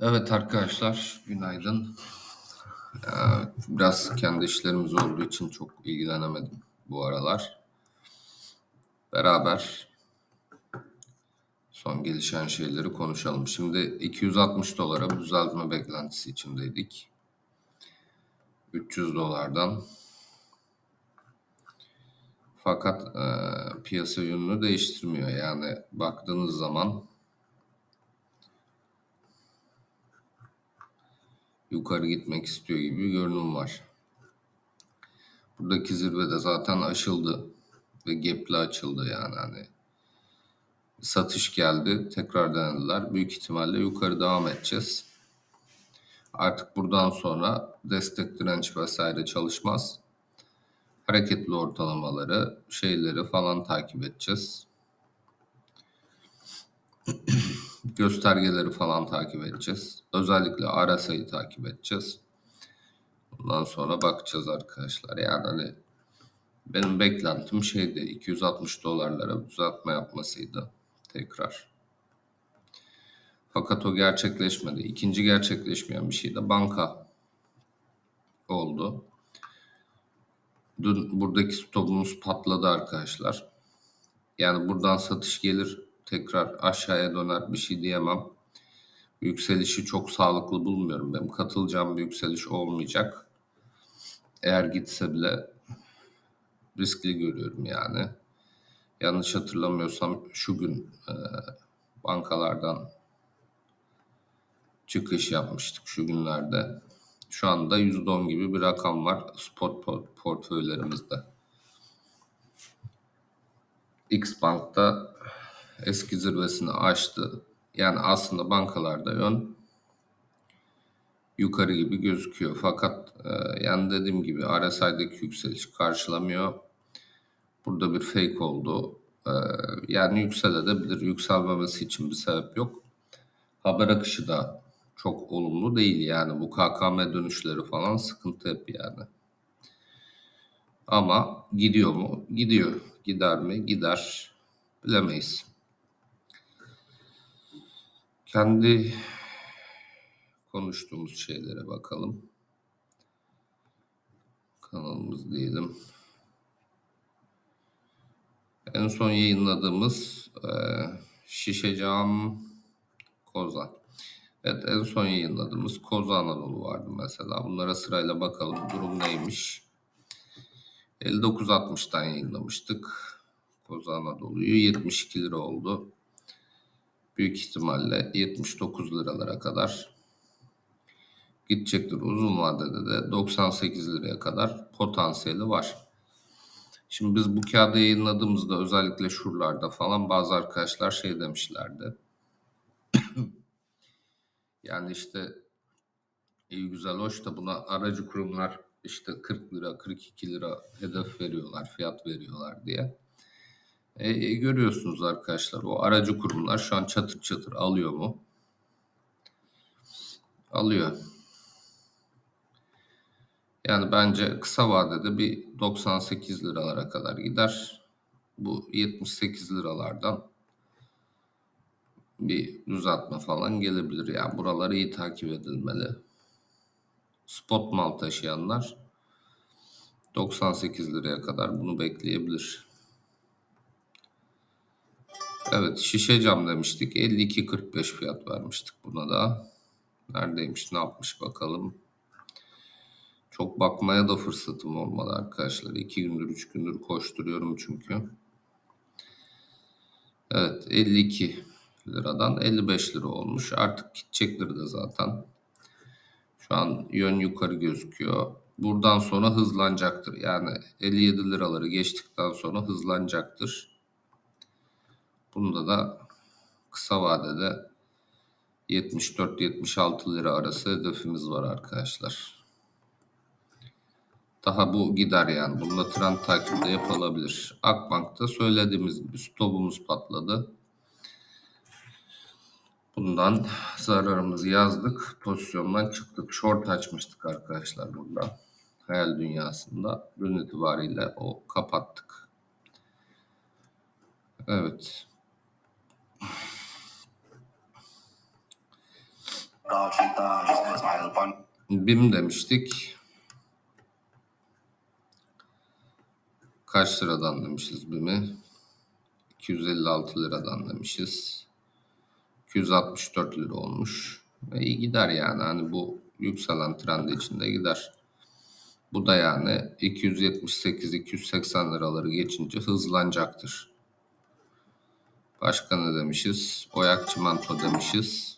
Evet arkadaşlar, günaydın. Ee, biraz kendi işlerimiz olduğu için çok ilgilenemedim bu aralar. Beraber son gelişen şeyleri konuşalım. Şimdi 260 dolara bir düzeltme beklentisi içindeydik. 300 dolardan. Fakat e, piyasa yönünü değiştirmiyor. Yani baktığınız zaman yukarı gitmek istiyor gibi bir görünüm var. Buradaki zirvede zaten aşıldı ve gap'li açıldı yani hani satış geldi tekrar denediler. Büyük ihtimalle yukarı devam edeceğiz. Artık buradan sonra destek direnç vesaire çalışmaz. Hareketli ortalamaları, şeyleri falan takip edeceğiz. göstergeleri falan takip edeceğiz. Özellikle RSI'yi takip edeceğiz. Bundan sonra bakacağız arkadaşlar. Yani hani benim beklentim şeydi 260 dolarlara düzeltme yapmasıydı tekrar. Fakat o gerçekleşmedi. İkinci gerçekleşmeyen bir şey de banka oldu. Dün buradaki stopumuz patladı arkadaşlar. Yani buradan satış gelir tekrar aşağıya döner bir şey diyemem. Yükselişi çok sağlıklı bulmuyorum. Benim katılacağım bir yükseliş olmayacak. Eğer gitse bile riskli görüyorum yani. Yanlış hatırlamıyorsam şu gün e, bankalardan çıkış yapmıştık şu günlerde. Şu anda %10 gibi bir rakam var spot portföylerimizde. X Bank'ta eski zirvesini aştı. Yani aslında bankalarda yön yukarı gibi gözüküyor. Fakat e, yani dediğim gibi RSI'deki yükseliş karşılamıyor. Burada bir fake oldu. E, yani yükselebilir. Yükselmemesi için bir sebep yok. Haber akışı da çok olumlu değil yani bu KKM dönüşleri falan sıkıntı hep yani. Ama gidiyor mu? Gidiyor. Gider mi? Gider. Bilemeyiz. Kendi konuştuğumuz şeylere bakalım. Kanalımız diyelim. En son yayınladığımız e, Şişe Cam Koza. Evet en son yayınladığımız Koza Anadolu vardı mesela. Bunlara sırayla bakalım durum neymiş. 59.60'dan yayınlamıştık. Koza Anadolu'yu 72 lira oldu büyük ihtimalle 79 liralara kadar gidecektir. Uzun vadede de 98 liraya kadar potansiyeli var. Şimdi biz bu kağıdı yayınladığımızda özellikle şuralarda falan bazı arkadaşlar şey demişlerdi. yani işte iyi güzel hoş da buna aracı kurumlar işte 40 lira 42 lira hedef veriyorlar fiyat veriyorlar diye. E, e, görüyorsunuz arkadaşlar o aracı kurumlar şu an çatır çatır alıyor mu? Alıyor. Yani bence kısa vadede bir 98 liralara kadar gider. Bu 78 liralardan bir düzeltme falan gelebilir. Yani buraları iyi takip edilmeli. Spot mal taşıyanlar 98 liraya kadar bunu bekleyebilir. Evet şişe cam demiştik. 52.45 fiyat vermiştik buna da. Neredeymiş ne yapmış bakalım. Çok bakmaya da fırsatım olmadı arkadaşlar. 2 gündür 3 gündür koşturuyorum çünkü. Evet 52 liradan 55 lira olmuş. Artık gidecektir de zaten. Şu an yön yukarı gözüküyor. Buradan sonra hızlanacaktır. Yani 57 liraları geçtikten sonra hızlanacaktır. Bunda da kısa vadede 74-76 lira arası hedefimiz var arkadaşlar. Daha bu gider yani. Bunda trend takibi de yapılabilir. Akbank'ta söylediğimiz gibi stopumuz patladı. Bundan zararımızı yazdık. Pozisyondan çıktık. Short açmıştık arkadaşlar burada. Hayal dünyasında. Dün itibariyle o kapattık. Evet. BİM demiştik. Kaç liradan demişiz BİM'i? 256 liradan demişiz. 264 lira olmuş. Ve iyi gider yani. Hani bu yükselen trend içinde gider. Bu da yani 278-280 liraları geçince hızlanacaktır. Başka ne demişiz? Oyak çimento demişiz.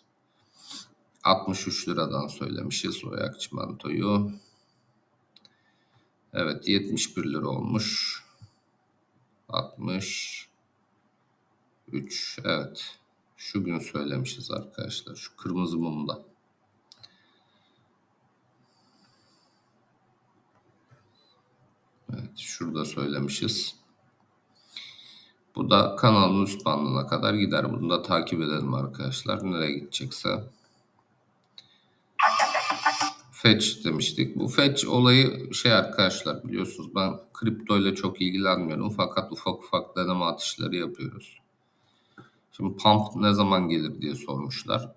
63 liradan söylemişiz oyak çimentoyu. Evet 71 lira olmuş. 63 evet. Şu gün söylemişiz arkadaşlar. Şu kırmızı mumda. Evet şurada söylemişiz. Bu da kanalın üst bandına kadar gider. Bunu da takip edelim arkadaşlar. Nereye gidecekse. Fetch demiştik. Bu fetch olayı şey arkadaşlar biliyorsunuz ben kripto ile çok ilgilenmiyorum fakat ufak ufak deneme atışları yapıyoruz. Şimdi pump ne zaman gelir diye sormuşlar.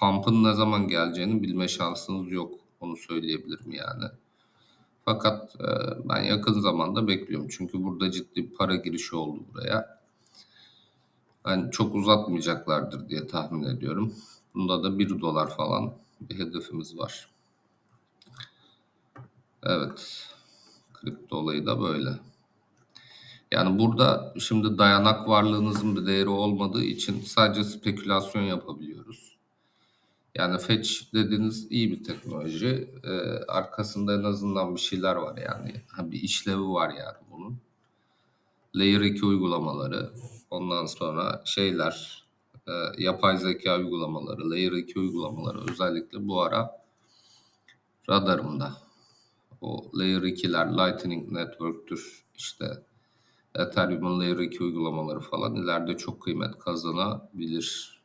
Pump'ın ne zaman geleceğini bilme şansınız yok. Onu söyleyebilirim yani. Fakat e, ben yakın zamanda bekliyorum. Çünkü burada ciddi para girişi oldu buraya. Yani çok uzatmayacaklardır diye tahmin ediyorum. Bunda da 1 dolar falan bir hedefimiz var. Evet. Kripto olayı da böyle. Yani burada şimdi dayanak varlığınızın bir değeri olmadığı için sadece spekülasyon yapabiliyoruz. Yani fetch dediğiniz iyi bir teknoloji. Ee, arkasında en azından bir şeyler var yani. Bir işlevi var yani bunun. Layer 2 uygulamaları, ondan sonra şeyler, e, yapay zeka uygulamaları, Layer 2 uygulamaları özellikle bu ara radarımda. O Layer 2'ler, Lightning Network'tür işte Ethereum'un Layer 2 uygulamaları falan ileride çok kıymet kazanabilir.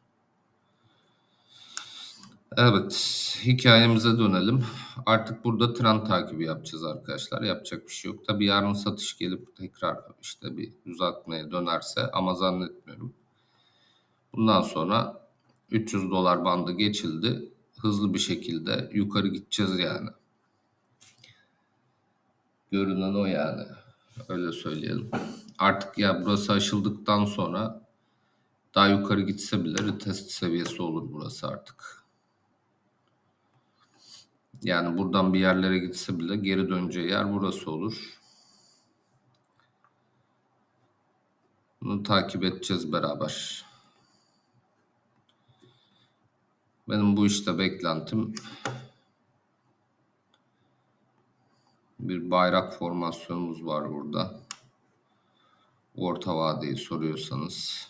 Evet, hikayemize dönelim. Artık burada trend takibi yapacağız arkadaşlar. Yapacak bir şey yok. Tabii yarın satış gelip tekrar işte bir düzeltmeye dönerse ama zannetmiyorum. Bundan sonra 300 dolar bandı geçildi. Hızlı bir şekilde yukarı gideceğiz yani. Görünen o yani. Öyle söyleyelim. Artık ya burası aşıldıktan sonra daha yukarı gitse bile retest seviyesi olur burası artık. Yani buradan bir yerlere gitse bile geri döneceği yer burası olur. Bunu takip edeceğiz beraber. Benim bu işte beklentim bir bayrak formasyonumuz var burada. Orta vadeyi soruyorsanız.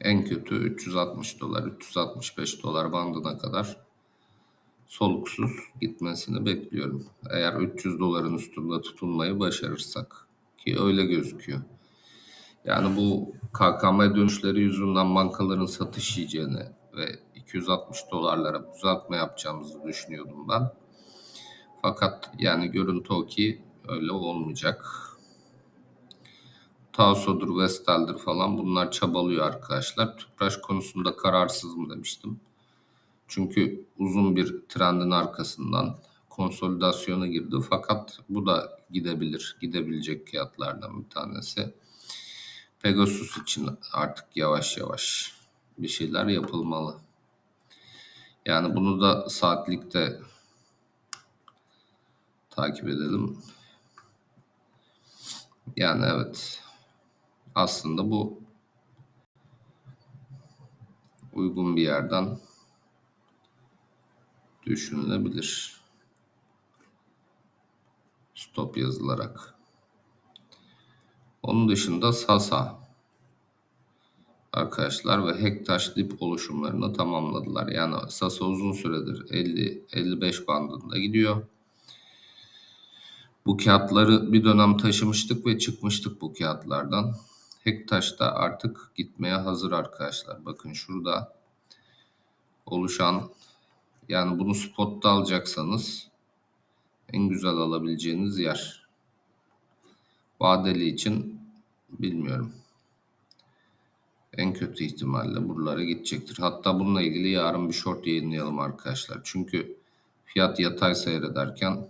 En kötü 360 dolar, 365 dolar bandına kadar soluksuz gitmesini bekliyorum. Eğer 300 doların üstünde tutunmayı başarırsak ki öyle gözüküyor. Yani bu KKM dönüşleri yüzünden bankaların satış yiyeceğini ve 260 dolarlara düzeltme yapacağımızı düşünüyordum ben. Fakat yani görüntü o ki öyle olmayacak. Taoso'dur, Vestel'dir falan bunlar çabalıyor arkadaşlar. Tüpraş konusunda kararsızım demiştim. Çünkü uzun bir trendin arkasından konsolidasyona girdi. Fakat bu da gidebilir, gidebilecek fiyatlardan bir tanesi. Pegasus için artık yavaş yavaş bir şeyler yapılmalı. Yani bunu da saatlikte takip edelim. Yani evet. Aslında bu uygun bir yerden düşünülebilir. Stop yazılarak. Onun dışında Sasa arkadaşlar ve Hektaş dip oluşumlarını tamamladılar. Yani Sasa uzun süredir 50-55 bandında gidiyor. Bu kağıtları bir dönem taşımıştık ve çıkmıştık bu kağıtlardan. Hektaş da artık gitmeye hazır arkadaşlar. Bakın şurada oluşan yani bunu spotta alacaksanız en güzel alabileceğiniz yer. Vadeli için bilmiyorum. En kötü ihtimalle buralara gidecektir. Hatta bununla ilgili yarın bir short yayınlayalım arkadaşlar. Çünkü fiyat yatay seyrederken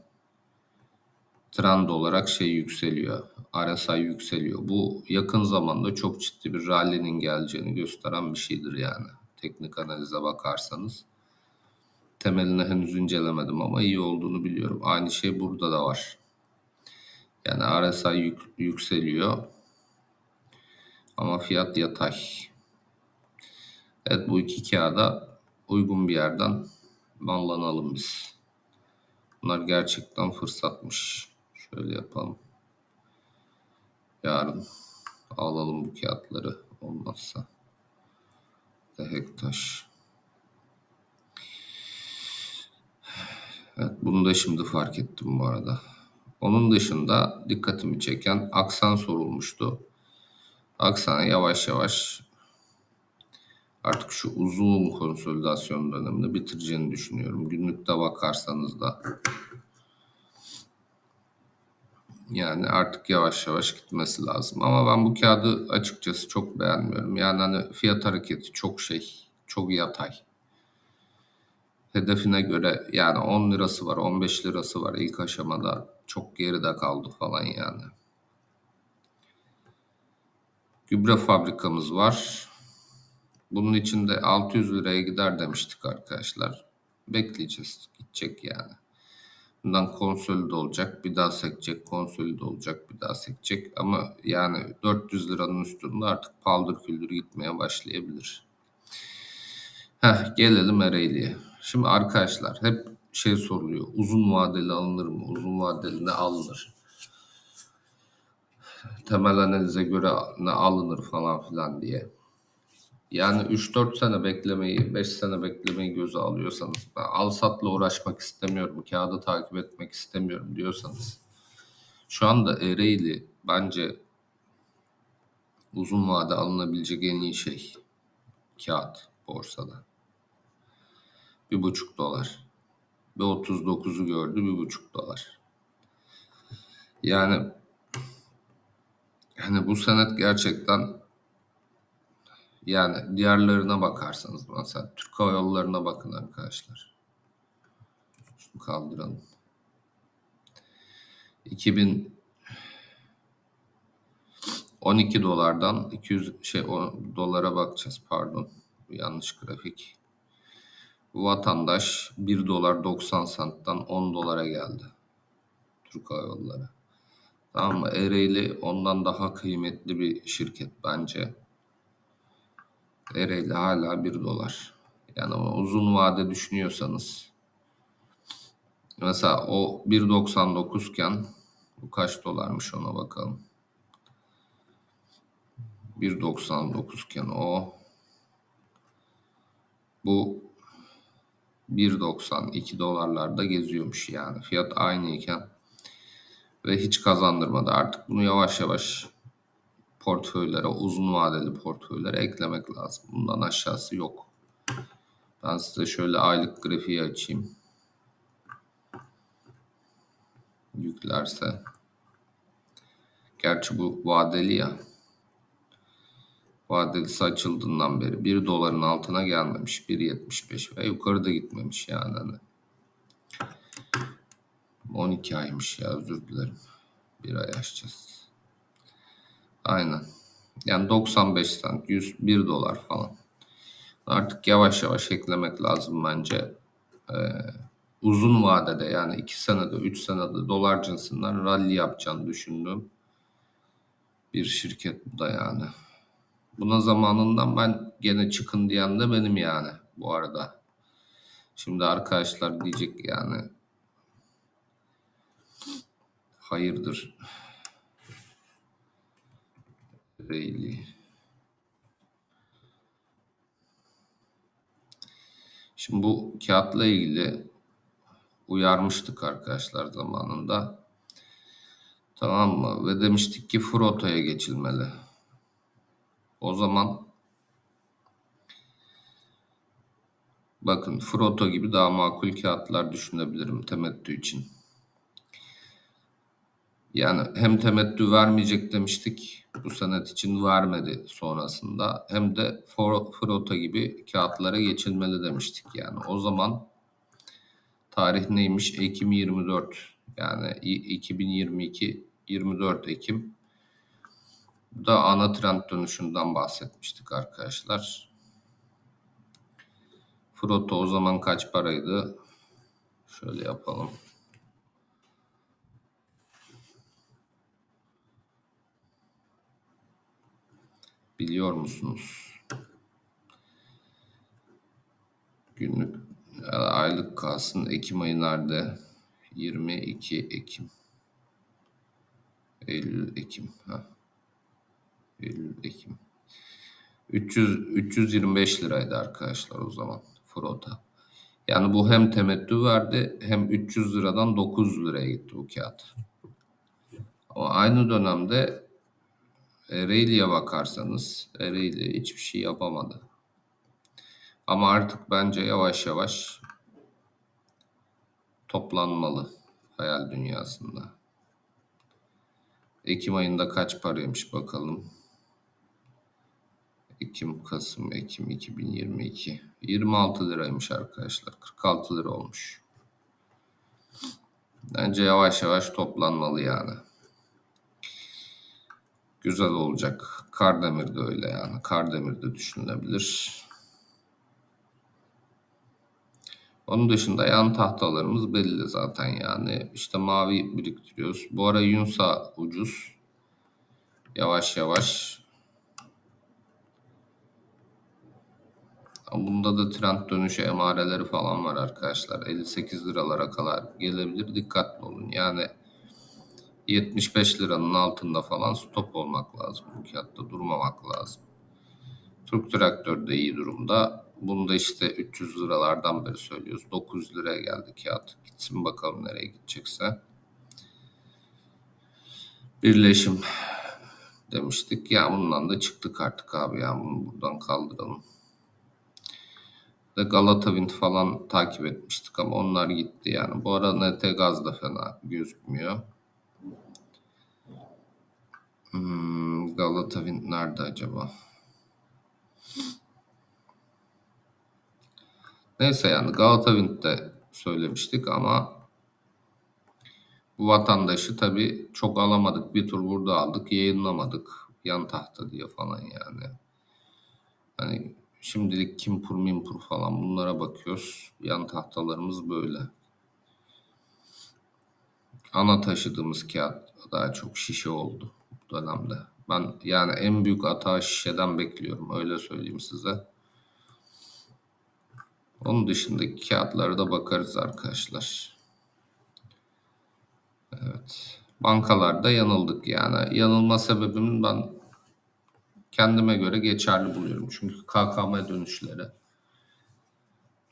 trend olarak şey yükseliyor. RSI yükseliyor. Bu yakın zamanda çok ciddi bir rally'nin geleceğini gösteren bir şeydir yani. Teknik analize bakarsanız. Temelini henüz incelemedim ama iyi olduğunu biliyorum. Aynı şey burada da var. Yani RSI yük, yükseliyor. Ama fiyat yatay. Evet bu iki kağıda uygun bir yerden mallanalım biz. Bunlar gerçekten fırsatmış. Şöyle yapalım. Yarın alalım bu kağıtları olmazsa. Hektaş. Evet bunu da şimdi fark ettim bu arada. Onun dışında dikkatimi çeken aksan sorulmuştu. Aksan yavaş yavaş artık şu uzun konsolidasyon dönemini bitireceğini düşünüyorum. Günlükte bakarsanız da yani artık yavaş yavaş gitmesi lazım. Ama ben bu kağıdı açıkçası çok beğenmiyorum. Yani hani fiyat hareketi çok şey, çok yatay. Hedefine göre yani 10 lirası var, 15 lirası var ilk aşamada. Çok geride kaldı falan yani. Gübre fabrikamız var. Bunun içinde 600 liraya gider demiştik arkadaşlar. Bekleyeceğiz. Gidecek yani. Bundan konsolide olacak. Bir daha sekecek. Konsolide olacak. Bir daha sekecek. Ama yani 400 liranın üstünde artık paldır küldür gitmeye başlayabilir. Heh, gelelim Ereğli'ye. Şimdi arkadaşlar hep şey soruluyor. Uzun vadeli alınır mı? Uzun vadeli ne alınır? Temel analize göre ne alınır falan filan diye. Yani 3-4 sene beklemeyi, 5 sene beklemeyi göze alıyorsanız, ben al satla uğraşmak istemiyorum, kağıdı takip etmek istemiyorum diyorsanız, şu anda Ereğli bence uzun vade alınabilecek en iyi şey kağıt borsada. Bir buçuk dolar. Ve 39'u gördü bir buçuk dolar. Yani hani bu senet gerçekten yani diğerlerine bakarsanız mesela Türk Hava Yolları'na bakın arkadaşlar. Şunu kaldıralım. 2012 dolardan 200 şey o, dolara bakacağız pardon. Yanlış grafik. Bu vatandaş 1 dolar 90 santtan 10 dolara geldi. Türk Hava Yolları. Tamam mı? Ereğli ondan daha kıymetli bir şirket bence. Ereğli hala 1 dolar. Yani uzun vade düşünüyorsanız mesela o 1.99 iken bu kaç dolarmış ona bakalım. 1.99 iken o bu 1.92 dolarlarda geziyormuş yani. Fiyat aynı iken ve hiç kazandırmadı. Artık bunu yavaş yavaş portföylere, uzun vadeli portföylere eklemek lazım. Bundan aşağısı yok. Ben size şöyle aylık grafiği açayım. Yüklerse. Gerçi bu vadeli ya. Vadelisi açıldığından beri 1 doların altına gelmemiş. 1.75 ve yukarıda gitmemiş yani. Hani 12 aymış ya özür dilerim. Bir ay açacağız. Aynen. Yani 95 cent, 101 dolar falan. Artık yavaş yavaş eklemek lazım bence. Ee, uzun vadede yani 2 senede, 3 senede dolar cinsinden rally yapacağını düşündüğüm bir şirket bu da yani. Buna zamanından ben gene çıkın diyen de benim yani bu arada. Şimdi arkadaşlar diyecek yani hayırdır Reyli. Şimdi bu kağıtla ilgili uyarmıştık arkadaşlar zamanında. Tamam mı? Ve demiştik ki Froto'ya geçilmeli. O zaman bakın Froto gibi daha makul kağıtlar düşünebilirim temettü için. Yani hem temettü vermeyecek demiştik. Bu senet için vermedi sonrasında. Hem de for- Frota gibi kağıtlara geçilmeli demiştik. Yani o zaman tarih neymiş? Ekim 24. Yani i- 2022 24 Ekim. Da ana trend dönüşünden bahsetmiştik arkadaşlar. Frota o zaman kaç paraydı? Şöyle yapalım. Biliyor musunuz? Günlük aylık kalsın Ekim ayı nerede? 22 Ekim. Eylül Ekim. Ha. Eylül Ekim. 300 325 liraydı arkadaşlar o zaman Frota. Yani bu hem temettü verdi hem 300 liradan 900 liraya gitti bu kağıt. Ama aynı dönemde Ereğli'ye bakarsanız Ereğli hiçbir şey yapamadı. Ama artık bence yavaş yavaş toplanmalı hayal dünyasında. Ekim ayında kaç paraymış bakalım. Ekim, Kasım, Ekim 2022. 26 liraymış arkadaşlar. 46 lira olmuş. Bence yavaş yavaş toplanmalı yani. Güzel olacak. Kardemir de öyle yani. Kardemir de düşünülebilir. Onun dışında yan tahtalarımız belli zaten yani. İşte mavi biriktiriyoruz. Bu ara Yunsa ucuz. Yavaş yavaş. Bunda da trend dönüşü emareleri falan var arkadaşlar. 58 liralara kadar gelebilir. Dikkatli olun. Yani 75 liranın altında falan stop olmak lazım. Bu kağıtta durmamak lazım. Türk Traktör de iyi durumda. Bunu da işte 300 liralardan beri söylüyoruz. 900 liraya geldi kağıt. Gitsin bakalım nereye gidecekse. Birleşim demiştik. Ya bundan da çıktık artık abi ya. Bunu buradan kaldıralım. Ve Galata Wind falan takip etmiştik ama onlar gitti yani. Bu ara NT Gaz da fena gözükmüyor. Hmm, nerede acaba? Neyse yani Galata Wind'de söylemiştik ama bu vatandaşı tabii çok alamadık. Bir tur burada aldık, yayınlamadık. Yan tahta diye falan yani. Hani şimdilik Kimpur, Mimpur falan bunlara bakıyoruz. Yan tahtalarımız böyle. Ana taşıdığımız kağıt daha çok şişe oldu dönemde. Ben yani en büyük hata şişeden bekliyorum öyle söyleyeyim size. Onun dışındaki kağıtlara da bakarız arkadaşlar. Evet. Bankalarda yanıldık yani. Yanılma sebebim ben kendime göre geçerli buluyorum. Çünkü KKM dönüşleri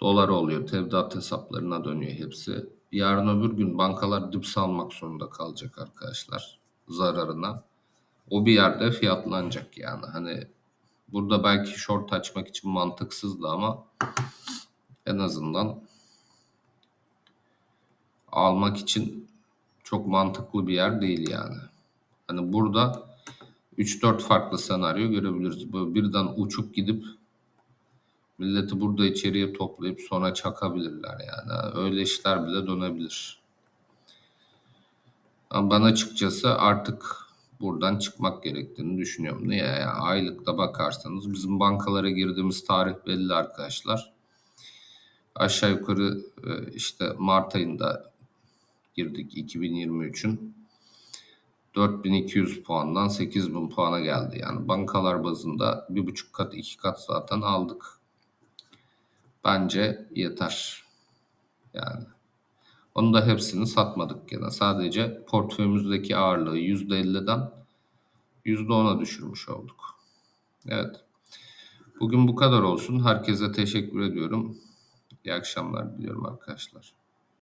dolar oluyor. Tevdiat hesaplarına dönüyor hepsi. Yarın öbür gün bankalar dips almak zorunda kalacak arkadaşlar zararına. O bir yerde fiyatlanacak yani. Hani burada belki short açmak için mantıksızdı ama en azından almak için çok mantıklı bir yer değil yani. Hani burada 3-4 farklı senaryo görebiliriz. Böyle birden uçup gidip milleti burada içeriye toplayıp sonra çakabilirler yani. Öyle işler bile dönebilir. Ama ben açıkçası artık buradan çıkmak gerektiğini düşünüyorum. Niye ya? Aylıkta bakarsanız bizim bankalara girdiğimiz tarih belli arkadaşlar. Aşağı yukarı e, işte Mart ayında girdik 2023'ün. 4200 puandan 8000 puana geldi. Yani bankalar bazında bir buçuk kat iki kat zaten aldık. Bence yeter. Yani onu da hepsini satmadık gene. Sadece portföyümüzdeki ağırlığı %50'den %10'a düşürmüş olduk. Evet. Bugün bu kadar olsun. Herkese teşekkür ediyorum. İyi akşamlar diliyorum arkadaşlar.